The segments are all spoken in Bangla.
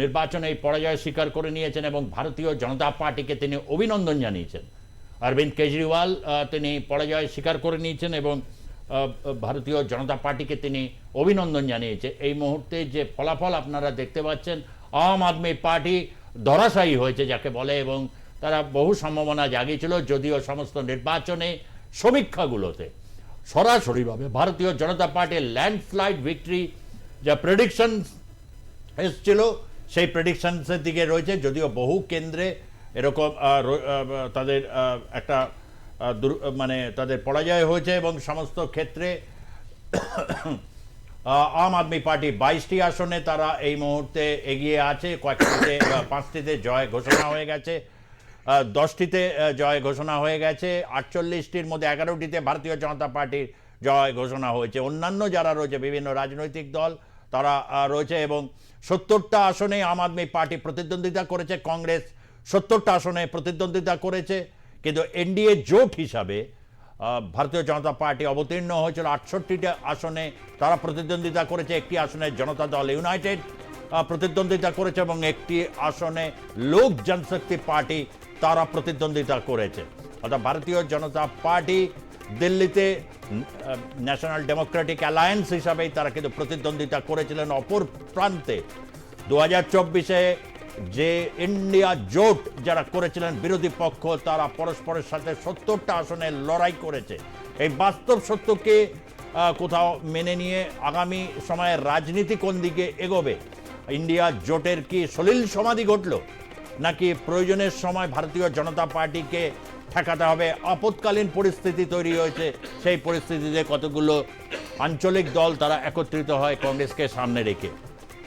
নির্বাচনে পরাজয় স্বীকার করে নিয়েছেন এবং ভারতীয় জনতা পার্টিকে তিনি অভিনন্দন জানিয়েছেন। অরবিন্দ কেজরিওয়াল তিনি পরাজয় স্বীকার করে নিয়েছেন এবং ভারতীয় জনতা পার্টিকে তিনি অভিনন্দন জানিয়েছে। এই মুহূর্তে যে ফলাফল আপনারা দেখতে পাচ্ছেন, আম আদমি পার্টি ধরাশায়ী হয়েছে যাকে বলে এবং তারা বহু সম্ভাবনা জাগিয়েছিল, যদিও সমস্ত নির্বাচনে সমীক্ষাগুলোতে সরাসরিভাবে ভারতীয় জনতা পার্টির ল্যান্ডস্লাইড ভিক্টরি, যা প্রেডিকশন এসছিল, সেই প্রেডিকশনসের দিকে রয়েছে। যদিও বহু কেন্দ্রে এরকম তাদের একটা মানে তাদের পরাজয় হয়েছে এবং সমস্ত ক্ষেত্রে আম আদমি পার্টি বাইশটি আসনে তারা এই মুহূর্তে এগিয়ে আছে। কয়েকটিতে পাঁচটিতে জয় ঘোষণা হয়ে গেছে। দশটিতে জয় ঘোষণা হয়ে গেছে। আটচল্লিশটির মধ্যে এগারোটিতে ভারতীয় জনতা পার্টির জয় ঘোষণা হয়েছে। অন্যান্য যারা রয়েছে, বিভিন্ন রাজনৈতিক দল তারা রয়েছে এবং সত্তরটা আসনে আম আদমি পার্টি প্রতিদ্বন্দ্বিতা করেছে, কংগ্রেস সত্তরটা আসনে প্রতিদ্বন্দ্বিতা করেছে, কিন্তু এনডিএ জোট হিসাবে ভারতীয় জনতা পার্টি অবতীর্ণ হয়েছিল আটষট্টিটা আসনে, তারা প্রতিদ্বন্দ্বিতা করেছে, একটি আসনে জনতা দল ইউনাইটেড প্রতিদ্বন্দ্বিতা করেছে এবং একটি আসনে লোক জনশক্তি পার্টি তারা প্রতিদ্বন্দ্বিতা করেছে। অর্থাৎ ভারতীয় জনতা পার্টি দিল্লিতে ন্যাশনাল ডেমোক্রেটিক অ্যালায়েন্স হিসাবেই তারা কিন্তু প্রতিদ্বন্দ্বিতা করেছিলেন অপর প্রান্তে। দু হাজার চব্বিশে যে ইন্ডিয়া জোট যারা করেছিলেন বিরোধী পক্ষ, তারা পরস্পরের সাথে সত্তরটা আসনে লড়াই করেছে। এই বাস্তব সত্যকে কোথাও মেনে নিয়ে আগামী সময়ে রাজনীতি কোন দিকে এগোবে? ইন্ডিয়া জোটের কি সলিল সমাধি ঘটল? নাকি প্রয়োজনের সময় ভারতীয় জনতা পার্টিকে ঠেকাতে হবে? আপৎকালীন পরিস্থিতি তৈরি হয়েছে। সেই পরিস্থিতিতে কতগুলো আঞ্চলিক দল তারা একত্রিত হয় কংগ্রেসকে সামনে রেখে।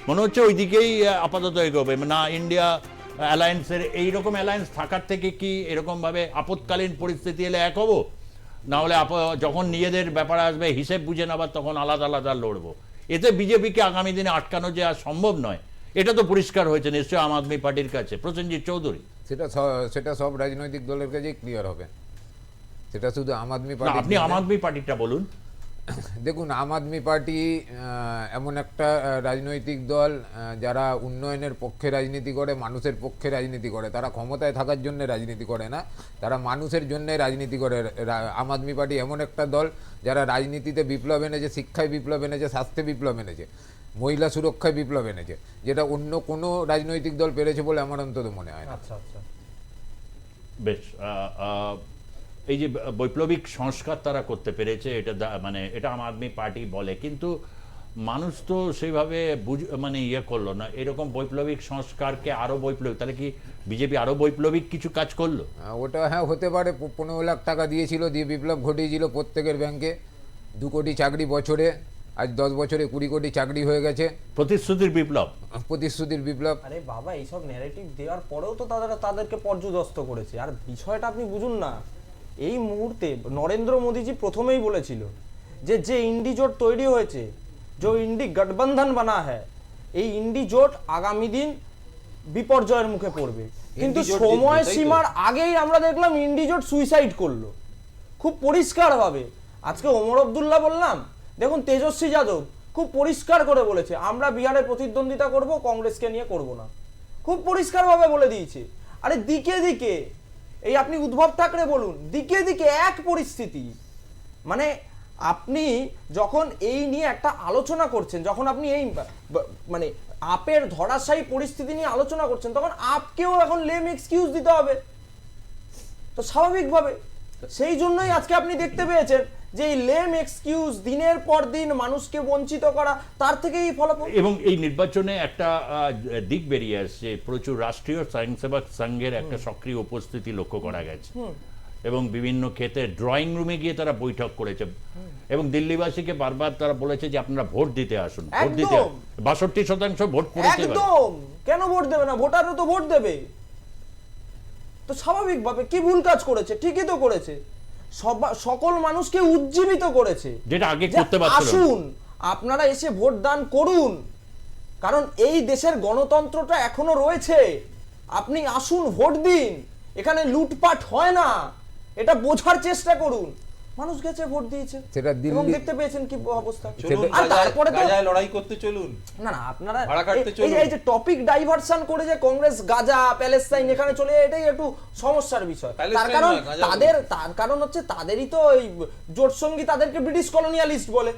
মনে হচ্ছে ওই দিকেই আপাতত এগোবে। না, ইন্ডিয়া অ্যালায়েন্সের এইরকম অ্যালায়েন্স থাকার থেকে কি এরকমভাবে আপৎকালীন পরিস্থিতি এলে এক হব? না হলে আপ- যখন নিজেদের ব্যাপার আসবে, হিসেব বুঝে নেবার তখন আলাদা আলাদা লড়বো। এতে বিজেপিকে আগামী দিনে আটকানো যে আর সম্ভব নয়। এটা তো পরিষ্কার হয়েছে নিশ্চয়ই আম আদমি পার্টির কাছে। প্রসেনজিৎ চৌধুরী। সেটা সেটা সব রাজনৈতিক দলের কাছেই ক্লিয়ার হবে। সেটা শুধু আম আদমি পার্টি আপনি আম আদমি পার্টিটা বলুন। দেখুন আম আদমি পার্টি এমন একটা রাজনৈতিক দল যারা উন্নয়নের পক্ষে রাজনীতি করে মানুষের পক্ষে রাজনীতি করে। তারা ক্ষমতায় থাকার জন্য রাজনীতি করে না। তারা মানুষের জন্য রাজনীতি করে। আম আদমি পার্টি এমন একটা দল যারা রাজনীতিতে বিপ্লব এনেছে শিক্ষায় বিপ্লব এনেছে স্বাস্থ্যে বিপ্লব এনেছে। মহিলা সুরক্ষায় বিপ্লব এনেছে। যেটা অন্য কোনো রাজনৈতিক দল পেরেছে বলে আমার অন্তত মনে হয় না। আচ্ছা আচ্ছা। বেশ এই যে বৈপ্লবিক সংস্কার তারা করতে পেরেছে এটা মানে এটা আম আদমি পার্টি বলে কিন্তু মানুষ তো সেইভাবে বুঝ মানে ইয়ে করল না। এরকম বৈপ্লবিক সংস্কারকে আরও বৈপ্লবিক তাহলে কি বিজেপি আরও বৈপ্লবিক কিছু কাজ করল? ওটা হ্যাঁ হতে পারে পনেরো লাখ টাকা দিয়েছিল দিয়ে বিপ্লব ঘটিয়েছিল প্রত্যেকের ব্যাংকে। দু কোটি চাকরি বছরে। আজ দশ বছরে কুড়ি কোটি চাকরি হয়ে গেছে। প্রতিশ্রুতির বিপ্লব। প্রতিশ্রুতির বিপ্লব। আরে বাবা এইসব ন্যারেটিভ দেওয়ার পরেও তো তারা তাদেরকে পর্যদস্ত করেছে। আর বিষয়টা আপনি বুঝুন না। এই মুহূর্তে নরেন্দ্র মোদীজি প্রথমেই বলেছিল যে যে ইন্ডি জোট তৈরি হয়েছে যে ইন্ডি গঠবন্ধন বানা হ্যায় এই ইন্ডি জোট আগামী দিন বিপর্যয়ের মুখে পড়বে। কিন্তু সময়? সীমার আগেই আমরা দেখলাম ইন্ডি জোট সুইসাইড করল। খুব পরিষ্কারভাবে। আজকে ওমর আব্দুল্লাহ বললাম দেখুন, তেজস্বী যাদব খুব পরিষ্কার করে বলেছে, আমরা বিহারে প্রতিদ্বন্দ্বিতা করব, কংগ্রেসকে নিয়ে করব না। খুব পরিষ্কারভাবে বলে দিয়েছে। আরে দিকে দিকে, এই আপনি উদ্ভব ঠাকরে বলুন, দিকে দিকে এক পরিস্থিতি। মানে আপনি যখন এই নিয়ে একটা আলোচনা করছেন, যখন আপনি এই মানে আপের ধরাশায়ী পরিস্থিতি নিয়ে আলোচনা করছেন, তখন আপকেও এখন লেম এক্সকিউজ দিতে হবে। তো স্বাভাবিকভাবে। সেই জন্যই আজকে আপনি দেখতে পেয়েছেন। যে এই লেম এক্সকিউজ দিনের পর দিন মানুষকে বঞ্চিত করা তার থেকেই এই ফলাফল। এবং এই নির্বাচনে একটা দিক বেরিয়ে আসছে প্রচুর রাষ্ট্রীয় স্বয়ংসেবক সংঘের একটা সক্রিয় উপস্থিতি লক্ষ্য করা গেছে। এবং বিভিন্ন ক্ষেত্রে ড্রয়িং রুমে গিয়ে তারা বৈঠক করেছে। এবং দিল্লিবাসীকে বারবার তারা বলেছে যে আপনারা ভোট দিতে আসুন ভোট দিতে বাষট্টি শতাংশ ভোট পড়েছে একদম। কেন ভোট দেবে না? ভোটারও তো ভোট দেবে। তো স্বাভাবিকভাবে কি ভুল কাজ করেছে? ঠিকই তো করেছে। সকল মানুষকে উজ্জীবিত করেছে। যেটা আগে করতে। আসুন আপনারা এসে ভোট দান করুন। কারণ এই দেশের গণতন্ত্রটা এখনও রয়েছে। আপনি আসুন ভোট দিন। এখানে লুটপাট হয় না। এটা বোঝার চেষ্টা করুন। মানুষ গেছে ভোট দিয়েছে। সেটা এবং দেখতে পেয়েছেন কি অবস্থা। চলুন আর তারপরে তো গাজায় লড়াই করতে চলুন। না না আপনারা এই- যে টপিক ডাইভারশন করে যে কংগ্রেস গাজা প্যালেস্তাইন এখানে চলে যায়, এটাই একটু সমস্যার বিষয়। তার কারণ তাদের তার কারণ হচ্ছে তাদেরই তো এই জোট সঙ্গী তাদেরকে ব্রিটিশ কলোনিয়ালিস্ট বলে।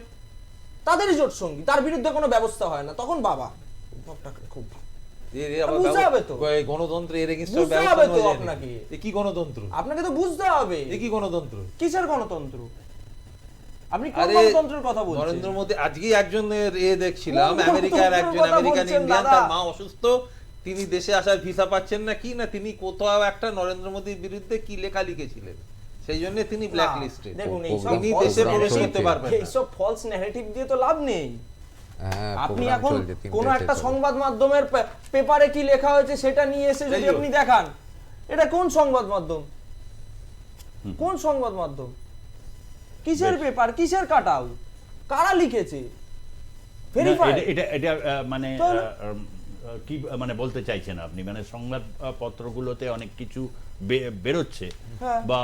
তাদেরই জোট সঙ্গী তার বিরুদ্ধে কোনো ব্যবস্থা হয় না। তখন বাবা খুব গণতন্ত্র এর আপনাকে। কি গণতন্ত্র? আপনাকে তো বুঝতে হবে। কি গণতন্ত্র? কিসের গণতন্ত্র? আপনি কোন গণতন্ত্রের কথা বলছেন? নরেন্দ্র মোদী আজকে একজনের এ দেখছিলাম আমেরিকার একজন আমেরিকান ইন্ডিয়ান তার মা অসুস্থ তিনি দেশে আসার ভিসা পাচ্ছেন না কি না তিনি কোথাও একটা নরেন্দ্র মোদীর বিরুদ্ধে কি লেখা লিখেছিলেন? সেই জন্য তিনি ব্ল্যাক লিস্টে দেখুন তিনি দেশে প্রবেশ করতে পারবেন এইসব ফলস ন্যারেটিভ দিয়ে তো লাভ নেই। আপনি এখন কোন একটা সংবাদ মাধ্যমের পেপারে কি লেখা হয়েছে সেটা নিয়ে এসে যদি আপনি দেখান এটা কোন সংবাদ মাধ্যম? কোন সংবাদ মাধ্যম? কিসের পেপার কিসের কাট আউট কারা লিখেছে? এটা- এটা এটা মানে কি মানে বলতে চাইছেন আপনি? মানে সংবাদ পত্রগুলোতে অনেক কিছু বেরোচ্ছে হ্যাঁ। বা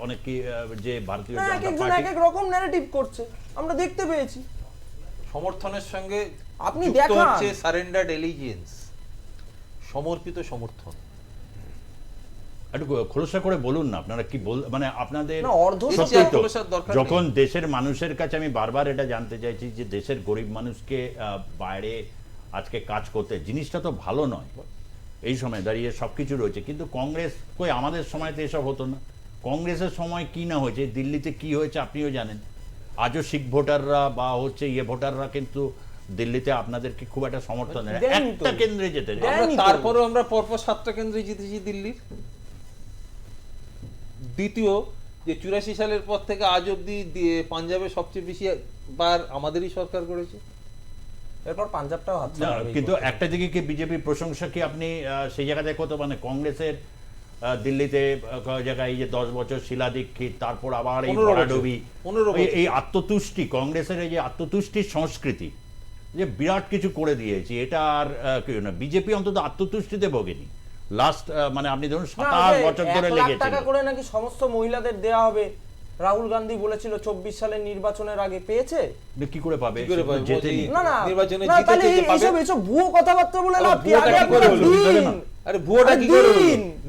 অনেক কি যে ভারতীয় এক জনতা একজন এক পার্টি এক রকম ন্যারেটিভ করছে। আমরা দেখতে পেয়েছি। সমর্থনের সঙ্গে আপনি দেখান। হচ্ছে সারেন্ডার্ড এলিজিয়েন্স সমর্পিত সমর্থন একটু খোলসা করে বলুন না আপনারা কি বল মানে আপনাদের। যখন দেশের মানুষের কাছে আমি বারবার এটা জানতে চাইছি যে দেশের গরিব মানুষকে আহ, বাইরে আজকে কাজ করতে জিনিসটা তো ভালো নয় এই সময় দাঁড়িয়ে সবকিছু রয়েছে কিন্তু কংগ্রেস কই আমাদের সময় তো এসব হতো না কংগ্রেসের সময় কি না হয়েছে দিল্লিতে কি হয়েছে আপনিও জানেন আজও শিখ ভোটাররা বা হচ্ছে ইয়ে ভোটাররা কিন্তু দিল্লিতে আপনাদেরকে খুব একটা সমর্থন। একটা কেন্দ্রে যেতে তারপরেও আমরা পরপর সাতটা কেন্দ্রে জিতেছি দিল্লির। দ্বিতীয় যে চুরাশি সালের পর থেকে আজ অব্দি পাঞ্জাবে সবচেয়ে বেশি বার আমাদেরই সরকার করেছে। এরপর পাঞ্জাবটাও হাত কিন্তু একটা দিকে কি বিজেপির প্রশংসা কি আপনি আহ, সেই জায়গা দেখো তো মানে কংগ্রেসের দিল্লিতে জায়গায় এই যে দশ বছর শিলা দীক্ষিত তারপর আবার এই ভরাডুবি এই- আত্মতুষ্টি কংগ্রেসের এই যে আত্মতুষ্টির সংস্কৃতি যে বিরাট কিছু করে দিয়েছি এটা আর আহ, কি না বিজেপি অন্তত আত্মতুষ্টিতে ভোগেনি। লাস্ট মানে আপনি ধরুন সাতাশ বছর ধরে লেগেছিল। টাকা করে নাকি সমস্ত মহিলাদের দেয়া হবে। রাহুল গান্ধী বলেছিল চব্বিশ সালের নির্বাচনের আগে পেয়েছে। কি করে পাবে? না না নির্বাচনে এইসব এইসব ভুয়ো কথাবার্তা বলে লাভ কি? আগে? দিন। আরে ভুয়োটা কি করে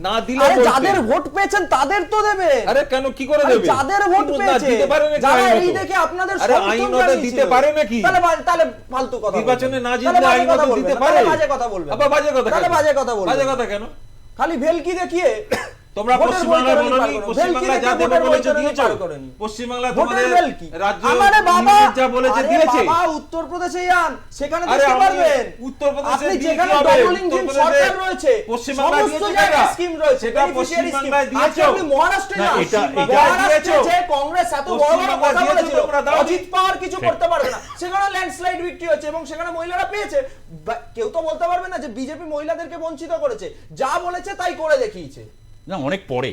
না দিলে আরে যাদের ভোট পেয়েছেন তাদের তো দেবে। আরে কেন কি করে দেবে? যাদের ভোট না, পেয়েছে। দিতে পারে নাকি যারা এই দেখে আপনাদের আরে আইন ওটা দিতে পারে নাকি? তাহলে তাহলে ফালতু কথা। নির্বাচনে না জিতলে আইন ওটা দিতে পারে? বাজে কথা বলবে আবার বাজে কথা তাহলে বাজে কথা বলবে বাজে কথা কেন? খালি ভেলকি দেখিয়ে তোমরা পশ্চিমবাংলায় বলোনি পশ্চিমবাংলা যা দেবে বলেছে দিয়েছ। পশ্চিমবাংলা তোমাদের রাজ্য আমারে বাবা যা বলেছে দিয়েছে। বাবা উত্তরপ্রদেশে যান সেখানে দেখতে পারবেন। উত্তরপ্রদেশে আপনি যেখানে? ইঞ্জিন সরকার রয়েছে পশ্চিমবাংলায় সমস্ত দিয়েছে টাকা। স্কিম রয়েছে। পশ্চিমবাংলায় দিয়েছ। আপনি মহারাষ্ট্রে যান। এটা- এটা- দিয়েছ। যে কংগ্রেস এত বড় বড় কথা বলেছিল অজিত পাওয়ার কিছু করতে পারবে না। সেখানে ল্যান্ডস্লাইড বিক্রি হয়েছে এবং সেখানে মহিলারা পেয়েছে। কেউ তো বলতে পারবে না যে বিজেপি মহিলাদেরকে বঞ্চিত করেছে। যা বলেছে তাই করে দেখিয়েছে। না অনেক পরে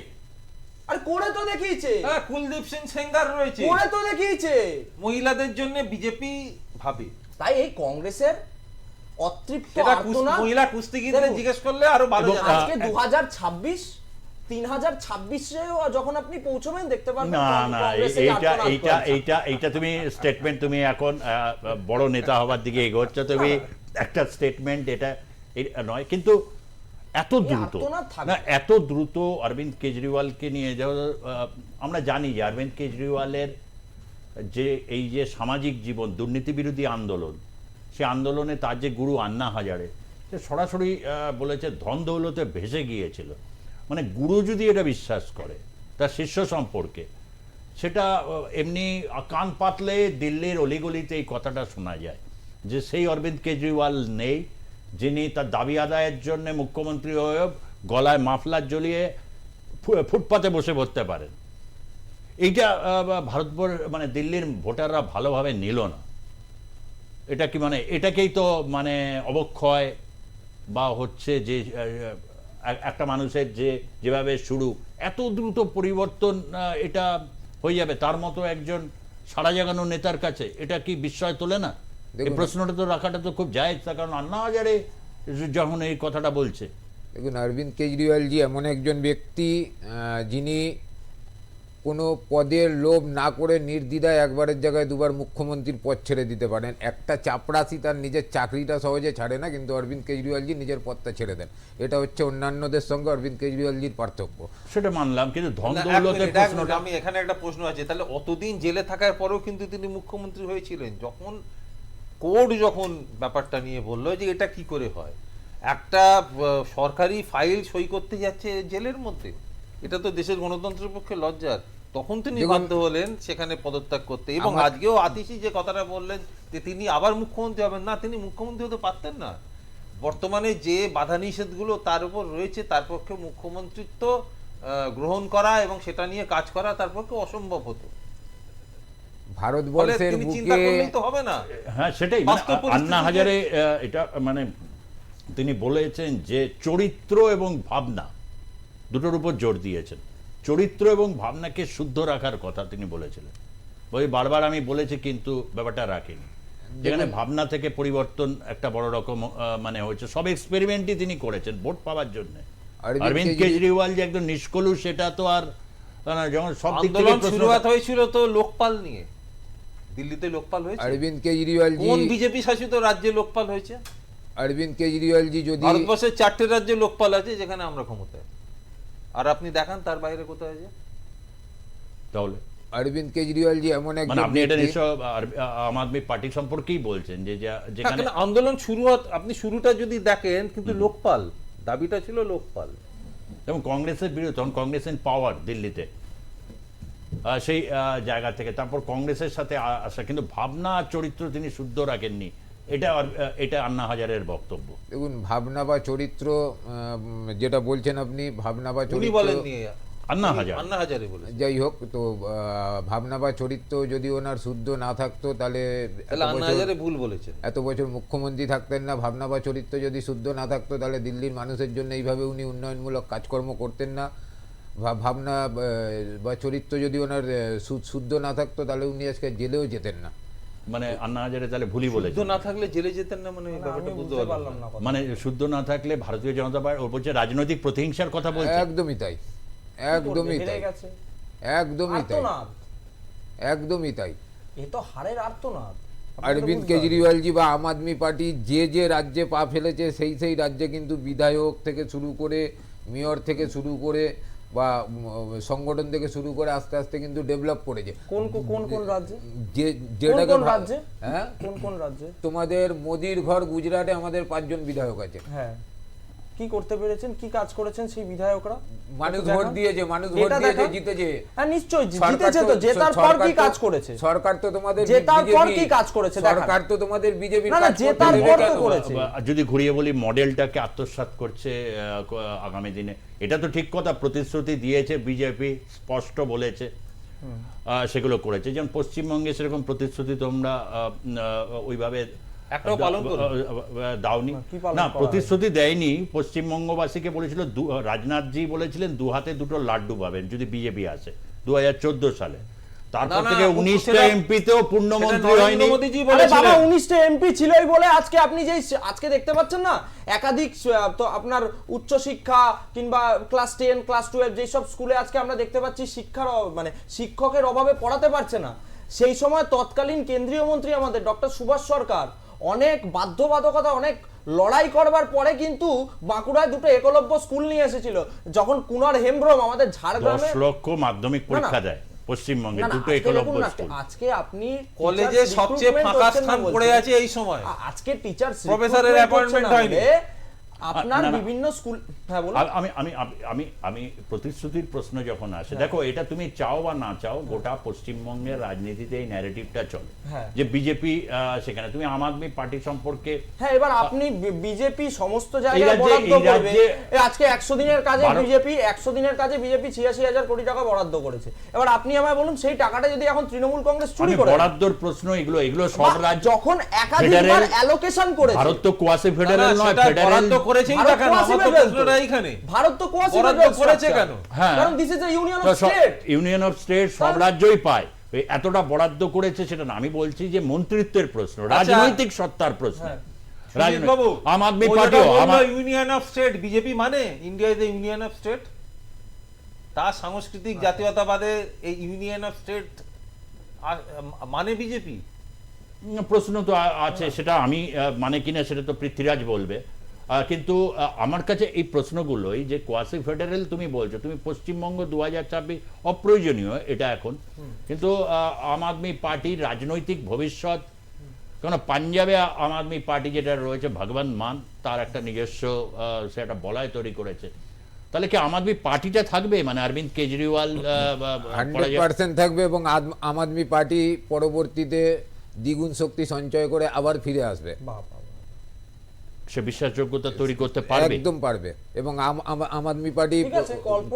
আর করে তো দেখিয়েছে। হ্যাঁ কুলদীপ সিং সেঙ্গার রয়েছে। করে তো দেখিয়েছে। মহিলাদের জন্য বিজেপি ভাবে। তাই এই কংগ্রেসের অতৃপ্ত মহিলা কুস্তিগিরদের জিজ্ঞেস করলে আরও ভালো জানা। আজকে দু হাজার ছাব্বিশ তিন হাজার ছাব্বিশে যখন আপনি পৌঁছবেন দেখতে পারবেন না না এইটা এইটা এইটা এইটা তুমি স্টেটমেন্ট তুমি এখন আহ, বড় নেতা হবার দিকে এগোচ্ছ তুমি একটা স্টেটমেন্ট এটা নয় কিন্তু এত দ্রুত। না এত দ্রুত অরবিন্দ কেজরিওয়ালকে নিয়ে যাওয়া আমরা জানি যে অরবিন্দ কেজরিওয়ালের যে এই যে সামাজিক জীবন দুর্নীতি বিরোধী আন্দোলন সে আন্দোলনে তার যে গুরু আন্না হাজারে সে সরাসরি বলেছে ধন দৌলতে ভেসে গিয়েছিল মানে গুরু যদি এটা বিশ্বাস করে তার শিষ্য সম্পর্কে সেটা এমনি কান পাতলে দিল্লির অলিগলিতে এই কথাটা শোনা যায় যে সেই অরবিন্দ কেজরিওয়াল নেই যিনি তার দাবি আদায়ের জন্য মুখ্যমন্ত্রী হয়ে গলায় মাফলার জ্বলিয়ে ফুটপাতে বসে পড়তে পারেন। এইটা ভারতবর্ষ মানে দিল্লির ভোটাররা ভালোভাবে নিল না। এটা কি মানে এটাকেই তো মানে অবক্ষয় বা হচ্ছে যে একটা মানুষের যে, যেভাবে শুরু, এত দ্রুত পরিবর্তন এটা হয়ে যাবে। তার মতো একজন সারা জাগানো নেতার কাছে এটা কি বিস্ময় তোলে না? এই প্রশ্নটা তো রাখাটা তো খুব জায়েজ কারণ আন্না হাজারে যখন এই কথাটা বলছে। দেখুন অরবিন্দ কেজরিওয়ালজি এমন একজন ব্যক্তি যিনি কোনো পদের লোভ না করে নির্দ্বিধায় একবারের জায়গায় দুবার মুখ্যমন্ত্রীর পদ ছেড়ে দিতে পারেন। একটা চাপরাশি তার নিজের চাকরিটা সহজে ছাড়ে না কিন্তু অরবিন্দ কেজরিওয়ালজি নিজের পদটা ছেড়ে দেন। এটা হচ্ছে অন্যান্যদের সঙ্গে অরবিন্দ কেজরিওয়ালজির পার্থক্য। সেটা মানলাম কিন্তু ধন আমি এখানে একটা প্রশ্ন আছে তাহলে অতদিন জেলে থাকার পরেও কিন্তু তিনি মুখ্যমন্ত্রী হয়েছিলেন। যখন কোর্ট যখন ব্যাপারটা নিয়ে বলল যে এটা কি করে হয় একটা সরকারি ফাইল সই করতে যাচ্ছে জেলের মধ্যে এটা তো দেশের গণতন্ত্রের পক্ষে লজ্জার। তখন তিনি বাধ্য হলেন সেখানে পদত্যাগ করতে এবং আজকেও আতিশি যে কথাটা বললেন যে তিনি আবার মুখ্যমন্ত্রী হবেন না তিনি মুখ্যমন্ত্রী হতে পারতেন না। বর্তমানে যে বাধা নিষেধগুলো তার উপর রয়েছে তার পক্ষে মুখ্যমন্ত্রিত্ব গ্রহণ করা এবং সেটা নিয়ে কাজ করা তার পক্ষে অসম্ভব হতো। ভারতবর্ষের বুকে হবে না। হ্যাঁ সেটাই। মানে আন্না হাজারে এটা মানে তিনি বলেছেন যে চরিত্র এবং ভাবনা দুটোর উপর জোর দিয়েছেন। চরিত্র এবং ভাবনাকে শুদ্ধ রাখার কথা তিনি বলেছিলেন। ওই বারবার আমি বলেছি কিন্তু ব্যাপারটা রাখিনি। যেখানে ভাবনা থেকে পরিবর্তন একটা বড় রকম মানে হয়েছে। সব এক্সপেরিমেন্টই তিনি করেছেন ভোট পাওয়ার জন্য। অরবিন্দ অরবিন্দ কেজরিওয়াল যে একদম নিষ্কলু সেটা তো আর না, যখন সব দিক থেকে শুরুয়াত হয়েছিল তো লোকপাল নিয়ে। দিল্লিতে লোকপাল হয়েছে? অরবিন্দ কেজরিওয়ালজি কোন বিজেপি শাসিত রাজ্যে লোকপাল হয়েছে? অরবিন্দ কেজরিওয়ালজি যদি ভারতবর্ষের চারটে রাজ্যে লোকপাল আছে যেখানে আমরা ক্ষমতায় আর আপনি দেখান তার বাইরে কোথায় আছে। তাহলে। অরবিন্দ কেজরিওয়ালজি এমন মানে একজন আপনি এটা নিশ্চয় আম আদমি পার্টি সম্পর্কেই বলছেন যে যেখানে আন্দোলন শুরু হত- আপনি শুরুটা যদি দেখেন কিন্তু লোকপাল দাবিটা ছিল লোকপাল। এবং কংগ্রেসের বিরুদ্ধে তখন কংগ্রেস ইন পাওয়ার দিল্লিতে সেই জায়গা থেকে। তারপর কংগ্রেসের সাথে আসা। কিন্তু ভাবনা চরিত্র তিনি শুদ্ধ রাখেননি। এটা এটা আন্না হাজারের বক্তব্য। দেখুন ভাবনা বা চরিত্র যেটা বলছেন আপনি ভাবনা বা চরিত্র বলেন নিয়ে আন্না হাজার। আন্না হাজারে বলেন যাই হোক তো আহ, ভাবনা বা চরিত্র যদি ওনার শুদ্ধ না থাকতো তাহলে আন্না হাজারে ভুল বলেছেন। এত বছর মুখ্যমন্ত্রী থাকতেন না ভাবনা বা চরিত্র যদি শুদ্ধ না থাকতো তাহলে দিল্লির মানুষের জন্য এইভাবে উনি উন্নয়নমূলক কাজকর্ম করতেন না। ভাবনা বা চরিত্র যদি ওনার শুদ্ধ না থাকতো তাহলে উনি আজকে জেলেও যেতেন না। মানে আন্না হাজারে তাহলে ভুলই বলেছে শুদ্ধ না থাকলে জেলে যেতেন না মানে ব্যাপারটা বুঝতে পারলাম না মানে শুদ্ধ না থাকলে ভারতীয় জনতা পার্টি ওর বলছে রাজনৈতিক প্রতিহিংসার কথা বলছে। একদমই তাই। একদমই তাই। একদমই তাই। একদমই তাই। এ তো হারের আর্তনাদ। অরবিন্দ বুঝতে হবে। কেজরিওয়ালজি বা আম আদমি পার্টি যে যে রাজ্যে পা ফেলেছে সেই সেই রাজ্যে কিন্তু বিধায়ক থেকে শুরু করে মেয়র থেকে শুরু করে বা সংগঠন থেকে শুরু করে আস্তে আস্তে কিন্তু ডেভেলপ করেছে। কোন কোন- কোন রাজ্যে? যে যেটাকে কোন রাজ্যে? হ্যাঁ? কোন কোন রাজ্যে? তোমাদের মোদির ঘর গুজরাটে আমাদের পাঁচজন বিধায়ক আছে। হ্যাঁ। কি করতে পেরেছেন কি কাজ করেছেন সেই বিধায়করা? মানুষ ভোট দিয়েছে মানুষ ভোট দিয়েছে জিতেছে। হ্যাঁ নিশ্চয়ই জিতেছে তো জেতার পর কি কাজ করেছে? সরকার তো তোমাদের জেতার পর কি কাজ করেছে? সরকার তো তোমাদের বিজেপির না, না, জেতার পর তো করেছে। যদি ঘুরিয়ে বলি মডেলটাকে আত্মসাৎ করছে আহ, আগামী দিনে। এটা তো ঠিক কথা প্রতিশ্রুতি দিয়েছে বিজেপি স্পষ্ট বলেছে। আহ, সেগুলো করেছে। যেমন পশ্চিমবঙ্গে সেরকম প্রতিশ্রুতি তোমরা ওইভাবে একটাও পালন দাওনি। না প্রতিশ্রুতি দেয়নি। পশ্চিমবঙ্গবাসীকে বলেছিল রাজনাথজি বলেছিলেন দু হাতে দুটো লাড্ডু পাবেন যদি বিজেপি আসে দু সালে। তারপর থেকে উনিশটা এমপিতেও পূর্ণমন্ত্রী হয়নি। বাবা উনিশটা এমপি ছিলই বলে আজকে আপনি যেই আজকে দেখতে পাচ্ছেন না? একাধিক তো আপনার উচ্চশিক্ষা কিংবা ক্লাস টেন ক্লাস টুয়েলভ যেসব স্কুলে আজকে আমরা দেখতে পাচ্ছি শিক্ষার মানে শিক্ষকের অভাবে পড়াতে পারছে না। সেই সময় তৎকালীন কেন্দ্রীয় মন্ত্রী আমাদের ডক্টর সুভাষ সরকার অনেক বাধ্যবাধকতা অনেক লড়াই করবার পরে কিন্তু বাঁকুড়ায় দুটো একলব্য স্কুল নিয়ে এসেছিল। যখন কুনার হেমব্রম আমাদের ঝাড়গ্রাম লক্ষ মাধ্যমিক পরীক্ষা দেয় পশ্চিমবঙ্গে দুটো আজকে একলব্য স্কুল। আজকে আপনি কলেজে সবচেয়ে ফাঁকা স্থান পড়ে আছে এই সময়। আজকে টিচার প্রফেসরের অ্যাপয়েন্টমেন্ট হয়নি। আপনার। বিভিন্ন স্কুল আমি আমি আমি- আমি আমি প্রতিশ্রুতির প্রশ্ন যখন আসে দেখো এটা তুমি চাও বা না চাও গোটা পশ্চিমবঙ্গের রাজনীতিতে এই ন্যারেটিভটা চলে। হ্যাঁ। যে বিজেপি সেখানে তুমি আম আদমি পার্টি সম্পর্কে হ্যাঁ এবার আপনি বিজেপি সমস্ত জায়গায় বরাদ্দ করবে আজকে একশো দিনের কাজে ভারত- বিজেপি একশো দিনের কাজে বিজেপি ছিয়াশি হাজার কোটি টাকা বরাদ্দ করেছে। এবার আপনি আমায় বলুন সেই টাকাটা যদি এখন তৃণমূল কংগ্রেস চুরি করে বরাদ্দর প্রশ্ন এগুলো এগুলো সব রাজ্য যখন একাধিকবার অ্যালোকেশন করেছে ভারত তো কোয়াসি ফেডারেল নয় ফেডারেল বরাদ্দ করেছেই ভারত না এইখানে ভারত তো করেছে। কেন? হ্যাঁ। কারণ this is a union of state union of state সব রাজ্যই পায়। এতটা বরাদ্দ করেছে সেটা না। আমি বলছি যে মন্ত্রিত্বের প্রশ্ন রাজনৈতিক সত্তার প্রশ্ন। হ্যাঁ। বাবু আম আদমি পার্টিও ইউনিয়ন অফ স্টেট বিজেপি মানে? India is union of state তার সাংস্কৃতিক জাতীয়তাবাদে এই ইউনিয়ন অফ স্টেট মানে বিজেপি প্রশ্ন তো আছে সেটা আমি আহ, মানে কিনা সেটা তো পৃথ্বীরাজ বলবে। কিন্তু আমার কাছে এই প্রশ্নগুলোই যে কোয়াসি ফেডারেল তুমি বলছো তুমি পশ্চিমবঙ্গ দু হাজার ছাব্বিশ অপ্রয়োজনীয় এটা এখন। কিন্তু আম আদমি পার্টির রাজনৈতিক ভবিষ্যৎ কেন পাঞ্জাবে আম আদমি পার্টি যেটা রয়েছে ভগবান মান তার একটা নিজস্ব আহ, সে একটা বলয় তৈরি করেছে। তাহলে কি আম আদমি পার্টিটা থাকবে? মানে অরবিন্দ কেজরিওয়াল পার্সেন্ট থাকবে এবং আম আদমি পার্টি পরবর্তীতে দ্বিগুণ শক্তি সঞ্চয় করে আবার ফিরে আসবে। বাবা সে বিশ্বাসযোগ্যতা তৈরি করতে পারবে। একদম পারবে। এবং আম- আদমি পার্টি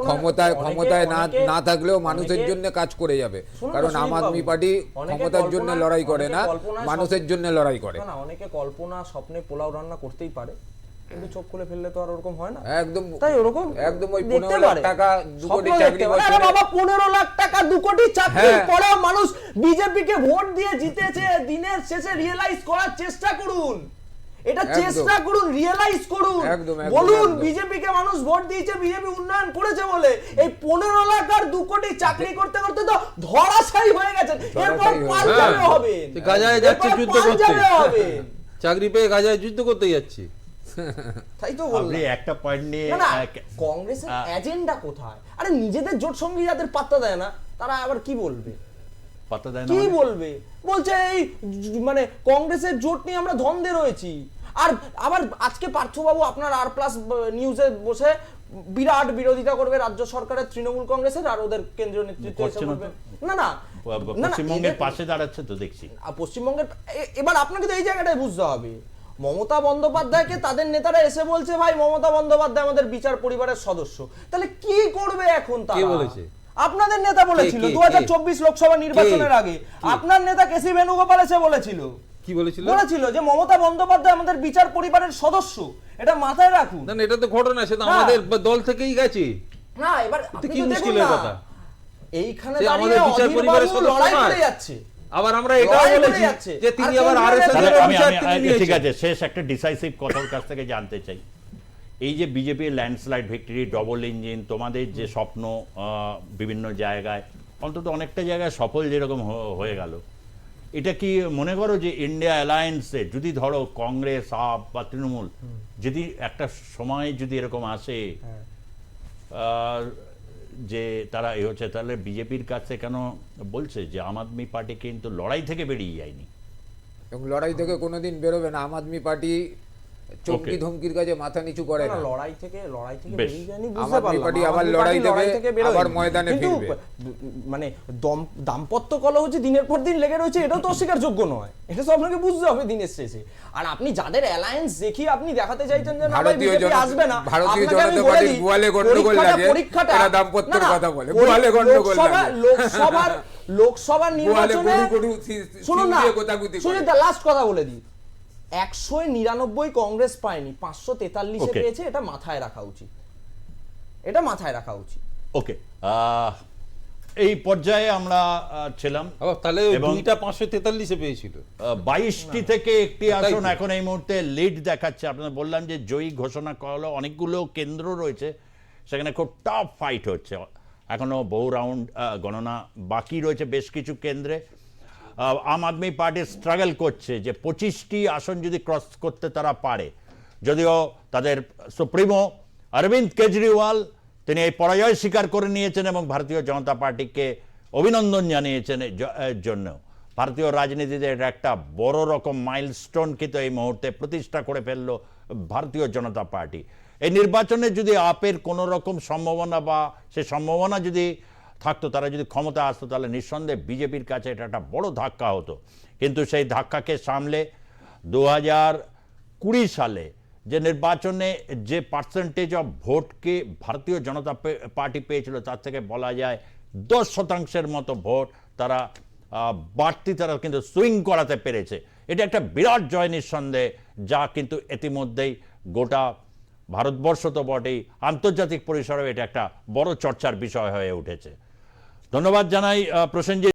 ক্ষমতায় ক্ষমতায় না না থাকলেও মানুষের জন্য কাজ করে যাবে। কারণ আম আদমি পার্টি ক্ষমতার জন্য লড়াই করে না মানুষের জন্য লড়াই করে। না অনেকে কল্পনা স্বপ্নে পোলাও রান্না করতেই পারে কিন্তু চোখ খুলে ফেললে তো আর ওরকম হয় না। একদম তাই ওরকম? একদম ওই দেখতে 15 লাখ টাকা দু কোটি চাকরি। আরে বাবা পনেরো লাখ টাকা দু কোটি। পরেও মানুষ। বিজেপিকে ভোট দিয়ে জিতেছে দিনের শেষে রিয়েলাইজ করার চেষ্টা করুন। এটা চেষ্টা করুন রিয়েলাইজ করুন। বলুন বিজেপি কে মানুষ ভোট দিয়েছে বিজেপি উন্নয়ন করেছে বলে। এই পনেরো লাখ আর দু কোটি চাকরি করতে করতে তো ধরাশায়ী হয়ে গেছেন। এরপর পাঞ্জাবে হ্যাঁ। গাজায় যাচ্ছে যুদ্ধ করতে। হবেন চাকরি পেয়ে গাজায় যুদ্ধ করতে যাচ্ছে। তাই তো বললাম। একটা পয়েন্ট নিয়ে কংগ্রেসের এজেন্ডা কোথায়? আরে নিজেদের জোট সঙ্গী যাদের পাত্তা দেয় না তারা আবার কি বলবে? পাত্তা দেয় না কি মানে? বলবে? বলছে এই মানে কংগ্রেসের জোট নিয়ে আমরা ধন্দে রয়েছি। আর আবার আজকে পার্থবাবু আপনার আর প্লাস নিউজে বসে বিরাট বিরোধিতা করবে রাজ্য সরকারের তৃণমূল কংগ্রেসের আর ওদের কেন্দ্রীয় নেতৃত্ব না না পশ্চিমবঙ্গের পাশে দাঁড়াচ্ছে তো দেখছি। আর পশ্চিমবঙ্গের এবার আপনাকে তো এই জায়গাটায় বুঝতে হবে। মমতা বন্দ্যোপাধ্যায়কে তাদের নেতারা এসে বলছে ভাই মমতা বন্দ্যোপাধ্যায় আমাদের বিচার পরিবারের সদস্য। তাহলে কি করবে এখন তারা? বলেছে? আপনাদের নেতা বলেছিল দু লোকসভা নির্বাচনের আগে। আপনার নেতা কেসি বেণুগোপাল এসে বলেছিল? কি বলেছিল? বলেছিল যে মমতা বন্দ্যোপাধ্যায় আমাদের বিচার পরিবারের সদস্য। এটা মাথায় রাখুন। না এটা তো ঘটনা সে তো আমাদের দল থেকেই গেছে। না এবার কি মুশকিলের কথা? এইখানে আমাদের বিচার পরিবারের সদস্য লড়াই করে যাচ্ছে। আবার আমরা এটাও বলেছি যে তিনি আবার আরএসএস এর বিচার তিনি ঠিক আছে শেষ একটা ডিসাইসিভ কথার কাছ থেকে জানতে চাই। এই যে বিজেপির ল্যান্ডস্লাইড ভিক্টরি ডবল ইঞ্জিন তোমাদের যে স্বপ্ন বিভিন্ন জায়গায় অন্তত অনেকটা জায়গায় সফল যেরকম হয়ে গেল। এটা কি মনে করো যে ইন্ডিয়া অ্যালায়েন্সে যদি ধরো কংগ্রেস আপ বা তৃণমূল যদি একটা সময় যদি এরকম আসে হ্যাঁ। আহ, যে তারা এ হচ্ছে তাহলে বিজেপির কাছে কেন বলছে যে আম আদমি পার্টি কিন্তু লড়াই থেকে বেরিয়ে যায়নি? এবং লড়াই থেকে কোনোদিন বেরোবে না। আম আদমি পার্টি চমকি ধমকির কাছে মাথা নিচু করে না, লড়াই থেকে লড়াই থেকে বেরিয়ে যায়নি বুঝতে পারলাম। পার্টি আবার লড়াই দেবে, আবার ময়দানে ফিরবে। মানে দম দাম্পত্য কলহ যে দিনের পর দিন লেগে রয়েছে এটাও তো অস্বীকারযোগ্য নয়। এটা তো আপনাকে বুঝতে হবে দিনের শেষে। আর আপনি যাদের অ্যালায়েন্স দেখিয়ে আপনি দেখাতে চাইছেন যে না বিজেপি আসবে না। ভারতীয় জনতা দিই, গোয়ালে গন্ডগোল লাগে, পরীক্ষাটা- দাম্পত্যর কথা বলে। গোয়ালে গন্ডগোল লোকসভা- লাগে। লোকসভার লোকসভার নির্বাচনে শুনুন না। শুনুন লাস্ট কথা বলে দিই। একশো নিরানব্বই কংগ্রেস পায়নি পাঁচশো তেতাল্লিশে. পেয়েছে এটা মাথায় রাখা উচিত। এটা মাথায় রাখা উচিত। ওকে এই পর্যায়ে আমরা ছিলাম। তাহলে এবং- দুইটা পাঁচশো তেতাল্লিশে পেয়েছিল। বাইশটি থেকে একটি আসন এখন এই মুহূর্তে লিড দেখাচ্ছে। আপনাদের বললাম যে জয়ী ঘোষণা করা অনেকগুলো কেন্দ্র রয়েছে সেখানে খুব টাফ ফাইট হচ্ছে। এখনও বহু রাউন্ড গণনা বাকি রয়েছে বেশ কিছু কেন্দ্রে। আম আদমি পার্টি স্ট্রাগল করছে যে পঁচিশটি আসন যদি ক্রস করতে তারা পারে। যদিও তাদের সুপ্রিমো অরবিন্দ কেজরিওয়াল, তিনি এই পরাজয় স্বীকার করে নিয়েছেন এবং ভারতীয় জনতা পার্টিকে অভিনন্দন জানিয়েছেন এর জন্য। ভারতীয় রাজনীতিতে এটা একটা বড় রকম মাইলস্টোন কিন্তু এই মুহূর্তে প্রতিষ্ঠা করে ফেলল ভারতীয় জনতা পার্টি। এই নির্বাচনে যদি আপের কোনো রকম সম্ভাবনা বা সে সম্ভাবনা যদি থাকতো, তারা যদি ক্ষমতা আসতো, তাহলে নিঃসন্দেহে বিজেপির কাছে এটা একটা বড় ধাক্কা হতো। কিন্তু সেই ধাক্কাকে সামলে দু কুড়ি সালে যে নির্বাচনে যে পার্সেন্টেজ অফ ভোটকে ভারতীয় জনতা পার্টি পেয়েছিল, তার থেকে বলা যায় দশ শতাংশের মতো ভোট তারা বাড়তি তারা কিন্তু সুইং করাতে পেরেছে। এটা একটা বিরাট জয় নিঃসন্দেহে, যা কিন্তু ইতিমধ্যেই গোটা ভারতবর্ষ তো বটেই। আন্তর্জাতিক পরিসরেও এটা একটা বড় চর্চার বিষয় হয়ে উঠেছে। ধন্যবাদ জানাই প্রসেনজিৎ।